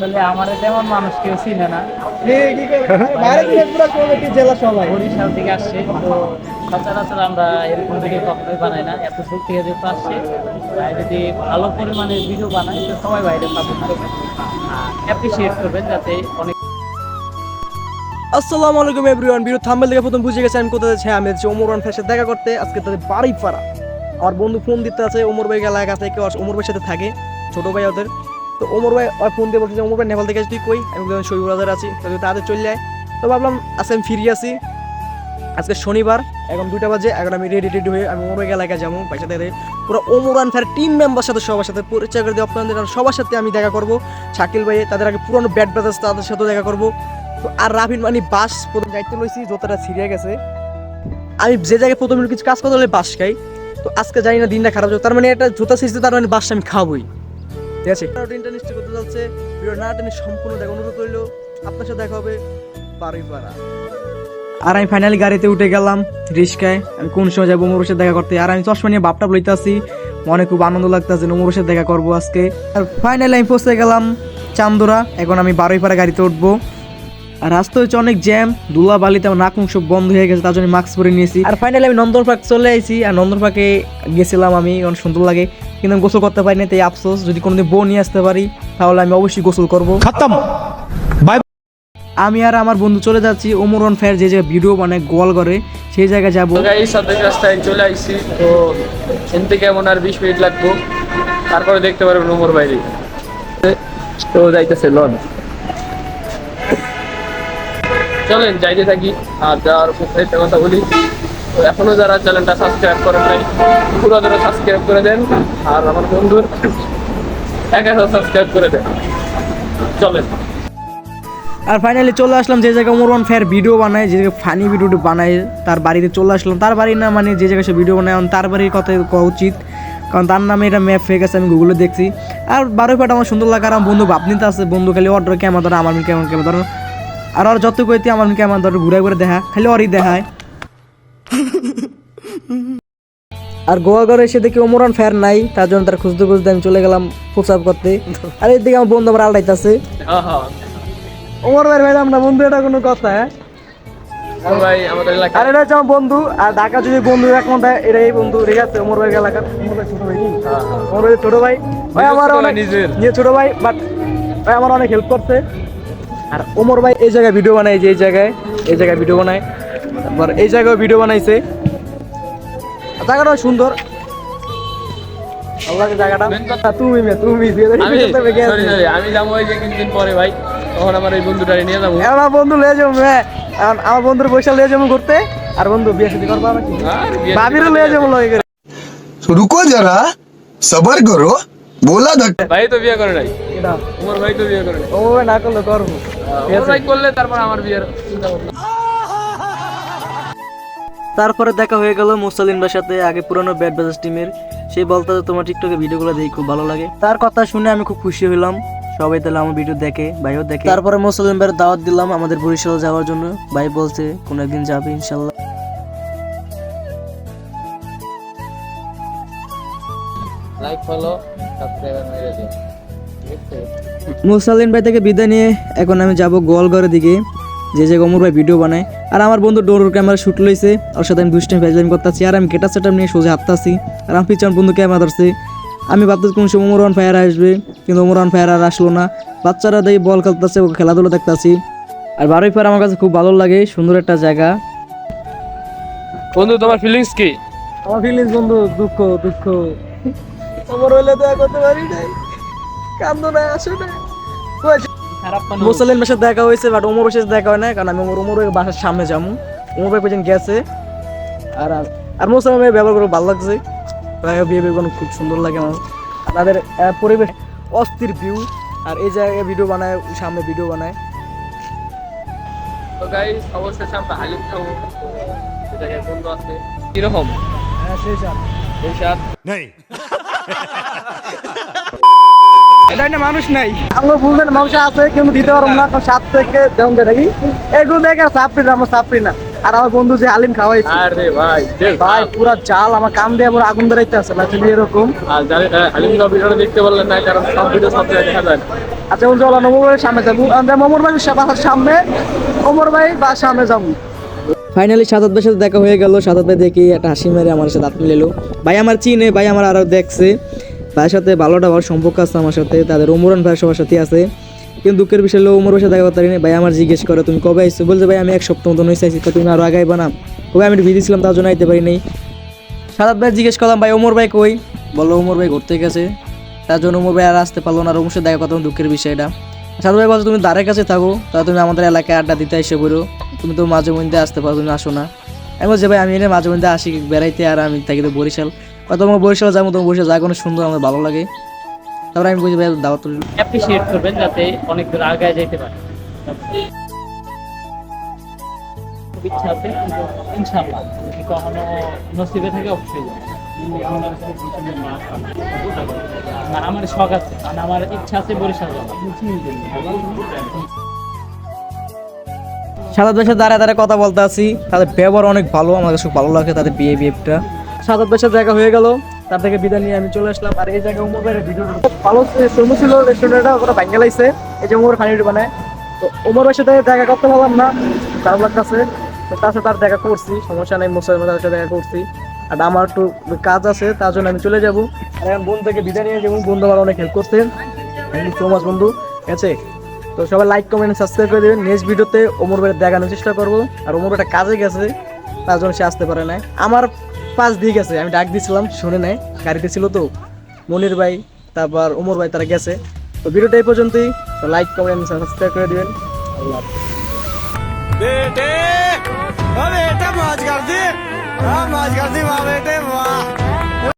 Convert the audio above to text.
আসলে আমার তেমন মানুষ কেউ চিনে না। জেলা সবাই। বরিশাল থেকে আসছে। তো সচরাচর আমরা এরকম থেকে কখনোই বানাই না। এত দূর থেকে যেহেতু আসছে যদি ভালো পরিমাণে ভিডিও বানাই তো সবাই বাইরে সাপোর্ট করবেন অ্যাপ্রিসিয়েট করবেন যাতে অনেক আসসালামু আলাইকুম এভরিওয়ান থাম্বেল প্রথম বুঝে গেছে আমি কোথায় যাচ্ছি আমি যাচ্ছি ওমর ওয়ান সাথে দেখা করতে আজকে তাদের বাড়ি পাড়া আমার বন্ধু ফোন দিতে আছে ওমর ভাই এলাকা থেকে ওমর ভাইয়ের সাথে থাকে। ছোট ভাই ওদের। তো ওমর ভাই ওই ফোন দিয়ে বলছে যে, ওমর ভাই, নেপাল থেকে আসছিস তুই কই? আমি বললাম, শহীদ বাজার আছি। তো তাদের চলে যায়। তো ভাবলাম, আজকে আমি ফিরি আছি। আজকে শনিবার, এখন দুইটা বাজে, এখন আমি রেডি রেডি হয়ে আমি ওমর এলাকায় যাব। পয়সা থেকে পুরো Omar one fair team member সাথে, সবার সাথে পরিচয় করে দিয়ে আপনাদের সবার সাথে আমি দেখা করব। শাকিল ভাই, তাদের আগে পুরনো ব্যাট ব্রাদার্স তাদের সাথেও দেখা করব। তো আর রাফিন মানে বাস, প্রথম দায়িত্ব লইছি জোতাটা ছিঁড়ে গেছে। আমি যে জায়গায় প্রথম কিছু কাজ করতে হলে বাস খাই। তো আজকে জানি না দিনটা খারাপ যাবে তার মানে এটা জুতা ছিঁড়ছে, তার মানে বাসটা আমি খাবোই ঠিক আছে। নিশ্চয় করতে যাচ্ছে। ভিডিও না টেনে সম্পূর্ণ দেখা অনুরোধ রইল। আপনার সাথে দেখা হবে বারোই পাড়া আর আমি ফাইনালি গাড়িতে উঠে গেলাম রিস্কায় আমি কোন সময় যাব ওমর সাথে দেখা করতে? আর আমি চশমা নিয়ে বাপটা লইতে আসি মনে খুব আনন্দ লাগতেছে ওমর সাথে দেখা করব আজকে। আর ফাইনালি আমি পৌঁছে গেলাম চান্দোরা। এখন আমি বারোই পাড়া গাড়িতে উঠবো। আর রাস্তা হচ্ছে অনেক জ্যাম ধুলা বালিতে আমার নাক মুখ সব বন্ধ হয়ে গেছে তার জন্য মাস্ক পরে নিয়েছি। আর ফাইনালি আমি নন্দন পার্ক চলে আইছি। আর নন্দন পার্কে গেছিলাম আমি অনেক সুন্দর লাগে। কিন্তু আমি গোসল করতে পারি না তাই আফসোস। যদি কোনোদিন বউ নিয়ে আসতে পারি তাহলে আমি অবশ্যই গোসল করব। আমি আর আমার বন্ধু চলে যাচ্ছি ওমরন ফের যে যে ভিডিও মানে গোয়াল করে সেই জায়গায় যাব। এই সাথে রাস্তায় চলে আইছি তো এখান থেকে এমন আর বিশ মিনিট লাগবো? তারপরে দেখতে পারবেন ওমর বাইরে তো যাইতেছে লন। চলেন যাইতে থাকি। আর যাওয়ার কথা বলি। এখনও যারা চ্যানেলটা সাবস্ক্রাইব করেন নাই, পুরো যারা সাবস্ক্রাইব করে দেন, আর আমার বন্ধুর এক হাজার সাবস্ক্রাইব করে দেন। চলেন। আর ফাইনালি চলে আসলাম যে জায়গায় ওমরন ফায়ার ভিডিও বানায়, যে জায়গায় ফানি ভিডিওটা বানায়, তার বাড়িতে চলে আসলাম। তার বাড়ি না মানে যে জায়গায় সে ভিডিও বানায় তার বাড়ির কথা কোয়া উচিত। কারণ তার নামে এটা ম্যাপ হয়ে গেছে আমি গুগলে দেখছি। আর বারোই পাট আমার সুন্দর লাগে, আর আমার বন্ধু ভাবনি ভাবনিতে আছে, বন্ধু খালি অর্ডার কেমন ধরো, আমার কেমন কেমন ধরো। আর ওর যত কইতে, আমার কেমন ধরো ঘুরে ঘুরে দেখা খালি ওরই দেখায়। আর গোয়া ঘরে এসে দেখি ওমরান ফেয়ার নাই তার জন্য তার খুঁজতে খুঁজতে আমি চলে গেলাম প্রসাব করতে। আর এদিকে আমার বন্ধু আমার আলটাইতেছে। হ্যাঁ ওমর ভাই ভাই আমরা বন্ধু এটা কোনো কথা হ্যাঁ? ভাই আমাদের এলাকা। আর এটা হচ্ছে আমার বন্ধু আর ঢাকা যদি বন্ধু হয় এটা এই বন্ধু ঠিক আছে? ওমর ভাই এলাকার। ওমর ভাই ছোট ভাই ওমর ভাই ছোট ভাই। ভাই আমার অনেক। নিজের। ছোট ভাই বাট ভাই আমার অনেক হেল্প করছে। আর ওমর ভাই এই জায়গায় ভিডিও বানায় যে এই জায়গায় এই জায়গায় ভিডিও বানায়। তারপর এই জায়গায় ভিডিও বানাইছে। সুন্দর। যারা সবার করো ভাই তো বিয়ে করে নাই। ভাই তো বিয়ে করে না করলে করব। করলে তারপর আমার বিয়ের তারপরে দেখা হয়ে গেল মুসালিনবার সাথে আগে পুরনো ব্যাট বাজার টিমের সে বলতে তোমার টিকটকে ভিডিওগুলো দেখি খুব ভালো লাগে। তার কথা শুনে আমি খুব খুশি হলাম সবাই তাহলে আমার ভিডিও দেখে ভাইও দেখে। তারপরে মুসলিম ভাইয়ের দাওয়াত দিলাম আমাদের বরিশাল যাওয়ার জন্য। ভাই বলছে কোন একদিন যাবে ইনশাল্লাহ। লাইক ফলো সাবস্ক্রাইব মেরে দিন মুসালিন ভাই থেকে বিদায় নিয়ে এখন আমি যাব গোয়ালঘরের দিকে। যে যে অমর ভাই ভিডিও বানায় আর আমার বন্ধু ডোর ক্যামেরা শুট লইছে ওর সাথে আমি দুষ্টামি ফেজলামি করতেছি আর আমি গেটার সেটআপ নিয়ে সোজা হাঁটতাছি। আর আমি পিছন বন্ধু ক্যামেরা ধরছে। আমি ভাবতেছি কোন সময় ওমরান ফায়ার আসবে কিন্তু ওমরান ফায়ার আর আসলো না। বাচ্চারা দিয়ে বল খেলতেছে ওকে খেলাধুলা দেখতাছি। আর বারোই ফায়ার আমার কাছে খুব ভালো লাগে সুন্দর একটা জায়গা। বন্ধু তোমার ফিলিংস কি? আমার ফিলিংস বন্ধু দুঃখ দুঃখ। আমার হইলে দয়া করতে পারি নাই। কান্দো না আসো না মুসলিম সাথে দেখা হয়েছে বাট ওমর সাথে দেখা হয় না কারণ আমি ওমর ওমর বাসার সামনে যাব। ওমর ভাই পর্যন্ত গেছে। আর আর মুসলিম ভাই ব্যবহার করে ভালো লাগছে। বিয়ে বিয়ে খুব সুন্দর লাগে আমার। আর তাদের পরিবেশ অস্থির ভিউ আর এই জায়গায় ভিডিও বানায় সামনে ভিডিও বানায়। তো গাইস অবশ্যই আমরা হালিম খাব। জায়গায় বন্ধু আছে। কীরকম? হ্যাঁ সেই সাথ এই সাত नहीं এটা মানুষ নাই। আমরা আছে কিন্তু দিতে পারব না সাত থেকে যেমন দেখি এগুলো দেখে সাপড়ি না আমার সাপড়ি না। আর আমার বন্ধু যে আলিম খাওয়াইছে। আরে ভাই ভাই পুরা জাল আমার কাম দিয়ে পুরো আগুন ধরাইতে আছে না এরকম। আর জানি খাওয়া ভিডিওটা দেখতে পারলেন না কারণ সব ভিডিও সব দেখা যায় আচ্ছা সামনে যাব। আমরা ওমর ভাইয়ের বাসার সামনে ওমর ভাই বা সামনে যাব। ফাইনালি সাদাত ভাইয়ের সাথে দেখা হয়ে গেল। সাদাত ভাই দেখি একটা হাসি মেরে আমার সাথে হাত মিলেলো ভাই আমার চিনে ভাই আমার আরও দেখছে। ভাইয়ের সাথে ভালোটা ভালো সম্পর্ক আছে আমার সাথে, তাদের ওমরান ভাই সবার সাথে আছে। কিন্তু দুঃখের বিষয় হলো ওমর সাথে দেখা পারিনি। ভাই আমার জিজ্ঞেস করে, তুমি কবে আইসো বলছে, ভাই, আমি এক সপ্তাহ মতন হয়েছে আইসি তুমি আরও আগাই বানা কবে আমি ভিডিও ছিলাম তার জন্য আইতে পারিনি। সাদাত ভাই জিজ্ঞেস করলাম, ভাই ওমর ভাই কই? বলল ওমর ভাই ঘুরতে গেছে। তার জন্য ওমর ভাই আর আসতে পারল না আর ওমর সাথে দেখা করতে দুঃখের বিষয় এটা সাদাত ভাই বলছে, তুমি দ্বারের কাছে থাকো, তা তুমি আমাদের এলাকায় আড্ডা দিতে এসে বলো। তুমি তো মাঝে মধ্যে আসতে পারো, তুমি আসো না। আমি বলছি, ভাই, আমি এনে মাঝে মধ্যে আসি, বেড়াইতে আর আমি থাকি তো বরিশাল। বা তোমার বরিশাল যাব তোমার বরিশাল যা কোনো সুন্দর আমার ভালো লাগে। তারপরে আমি বলছি ভাই দাওয়াত অ্যাপ্রিসিয়েট করবেন যাতে অনেক দূর আগায় যেতে পারে। খুব ইচ্ছা আছে ইনশাআল্লাহ যদি কখনো নসিবে থাকে অবশ্যই না আমার শখ আছে মানে আমার ইচ্ছা আছে বরিশাল ভাইয়ের সাথে দাঁড়ায় দাঁড়ায় কথা বলতে আছি তাদের ব্যবহার অনেক ভালো আমার কাছে খুব ভালো লাগে তাদের বিয়ে ভাইয়ের সাথে দেখা হয়ে গেল। তার থেকে বিদায় নিয়ে আমি চলে আসলাম। আর এই জায়গায় উমর ভাইয়ের ভিডিও ভালো ছিল রেস্টুরেন্টটা ওরা ভাঙ্গা লাইছে। এই যে উমর ফানি বানায়। তো উমর ভাইয়ের সাথে দেখা করতে পারলাম না খারাপ লাগতেছে। তো তার সাথে আর দেখা করছি, সমস্যা নেই মুসলমান তার সাথে দেখা করছি। আর আমার একটু কাজ আছে, তার জন্য আমি চলে যাব। আর এখন বোন থেকে বিদায় নিয়ে যাব। বন্ধু আমার অনেক হেল্প করতেন থ্যাংক ইউ সো মাচ বন্ধু। আছে? তো সবাই লাইক কমেন্ট সাবস্ক্রাইব করে দেবেন। নেক্সট ভিডিওতে ওমর ভাইয়ের দেখানোর চেষ্টা করব। আর ওমর ভাইটা কাজে গেছে, তার জন্য সে আসতে পারে না আমার পাঁচ দিয়ে গেছে আমি ডাক দিয়েছিলাম শুনে নেয় গাড়িতে ছিল তো মনির ভাই তারপর ওমর ভাই তারা গেছে তো ভিডিওটা এই পর্যন্তই তো লাইক কমেন্ট সাবস্ক্রাইব করে দিবেন আল্লাহ হাফেজ। बेटे ओ बेटा मौज कर दी हाँ मौज कर दी वाह बेटे वाह